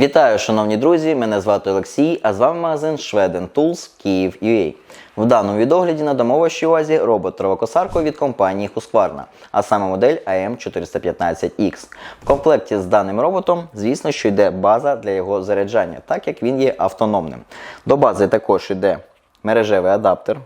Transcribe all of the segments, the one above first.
Вітаю, шановні друзі! Мене звати Олексій, а з вами магазин Шведен Tools Київ UA. В даному відогляді надамо вашій увазі робот травокосарку від компанії Husqvarna, а саме модель AM415X. В комплекті з даним роботом, звісно, що йде база для його заряджання, так як він є автономним. До бази також йде мережевий адаптер.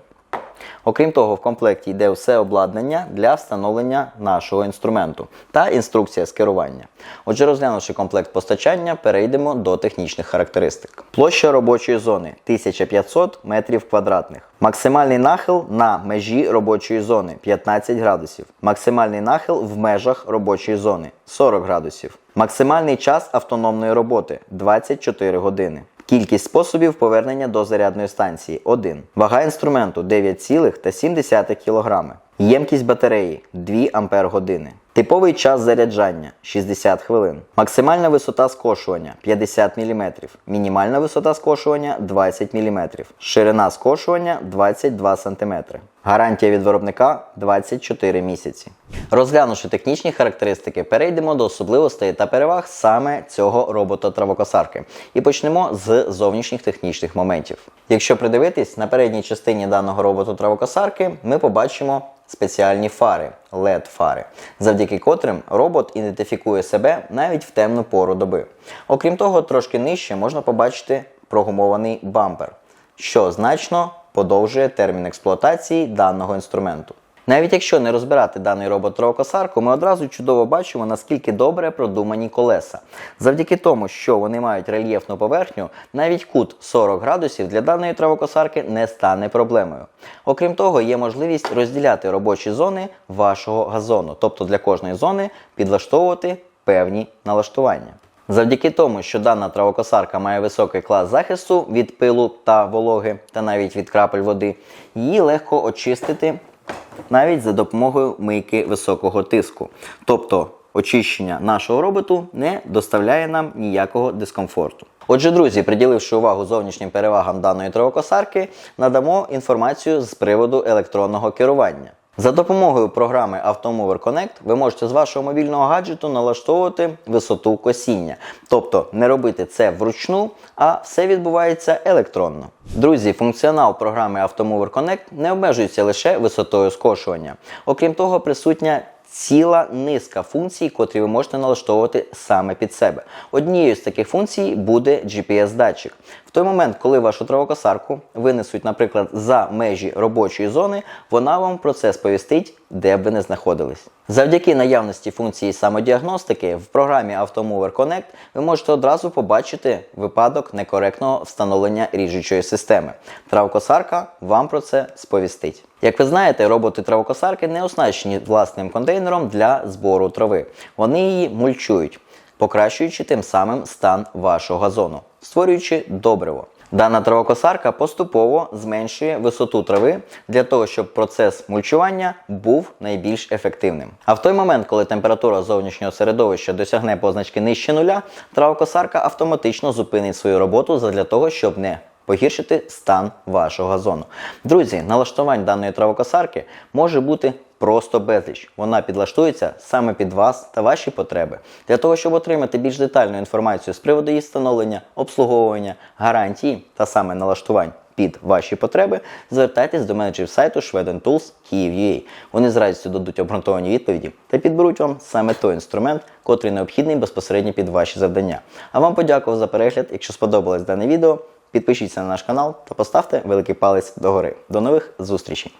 Окрім того, в комплекті йде все обладнання для встановлення нашого інструменту та інструкція з керування. Отже, розглянувши комплект постачання, перейдемо до технічних характеристик. Площа робочої зони 1500 метрів квадратних. Максимальний нахил на межі робочої зони 15 градусів. Максимальний нахил в межах робочої зони 40 градусів. Максимальний час автономної роботи 24 години. Кількість способів повернення до зарядної станції 1. Вага інструменту 9,7 кг. Ємкість батареї 2 Ампер години. Типовий час заряджання 60 хвилин. Максимальна висота скошування 50 мм. Мінімальна висота скошування 20 мм. Ширина скошування 22 см. Гарантія від виробника 24 місяці. Розглянувши технічні характеристики, перейдемо до особливостей та переваг саме цього робота-травокосарки. І почнемо з зовнішніх технічних моментів. Якщо придивитись, на передній частині даного робота-травокосарки ми побачимо спеціальні фари, LED-фари, завдяки котрим робот ідентифікує себе навіть в темну пору доби. Окрім того, трошки нижче можна побачити прогумований бампер, що значно подовжує термін експлуатації даного інструменту. Навіть якщо не розбирати даний робот травокосарку, ми одразу чудово бачимо, наскільки добре продумані колеса. Завдяки тому, що вони мають рельєфну поверхню, навіть кут 40 градусів для даної травокосарки не стане проблемою. Окрім того, є можливість розділяти робочі зони вашого газону, тобто для кожної зони підлаштовувати певні налаштування. Завдяки тому, що дана травокосарка має високий клас захисту від пилу та вологи, та навіть від крапель води, її легко очистити навіть за допомогою мийки високого тиску. Тобто очищення нашого роботу не доставляє нам ніякого дискомфорту. Отже, друзі, приділивши увагу зовнішнім перевагам даної травокосарки, надамо інформацію з приводу електронного керування. За допомогою програми Automover Connect ви можете з вашого мобільного гаджету налаштовувати висоту косіння, тобто не робити це вручну, а все відбувається електронно. Друзі, функціонал програми Automover Connect не обмежується лише висотою скошування. Окрім того, присутня ціла низка функцій, котрі ви можете налаштовувати саме під себе. Однією з таких функцій буде GPS-датчик. В той момент, коли вашу травокосарку винесуть, наприклад, за межі робочої зони, вона вам про це сповістить, де б ви не знаходились. Завдяки наявності функції самодіагностики в програмі Automover Connect ви можете одразу побачити випадок некоректного встановлення ріжучої системи. Травкосарка вам про це сповістить. Як ви знаєте, роботи травокосарки не оснащені власним контейнером для збору трави. Вони її мульчують, покращуючи тим самим стан вашого газону, створюючи добриво. Дана травокосарка поступово зменшує висоту трави для того, щоб процес мульчування був найбільш ефективним. А в той момент, коли температура зовнішнього середовища досягне позначки нижче нуля, травокосарка автоматично зупинить свою роботу для того, щоб не погіршити стан вашого газону. Друзі, налаштувань даної травокосарки може бути просто безліч. Вона підлаштується саме під вас та ваші потреби. Для того, щоб отримати більш детальну інформацію з приводу її встановлення, обслуговування, гарантії та саме налаштувань. Під ваші потреби звертайтесь до менеджерів сайту Schweden Tools Kyiv.ua. Вони з радістю дадуть обґрунтовані відповіді та підберуть вам саме той інструмент, котрий необхідний безпосередньо під ваші завдання. А вам подякував за перегляд. Якщо сподобалось дане відео, підпишіться на наш канал та поставте великий палець догори. До нових зустрічей!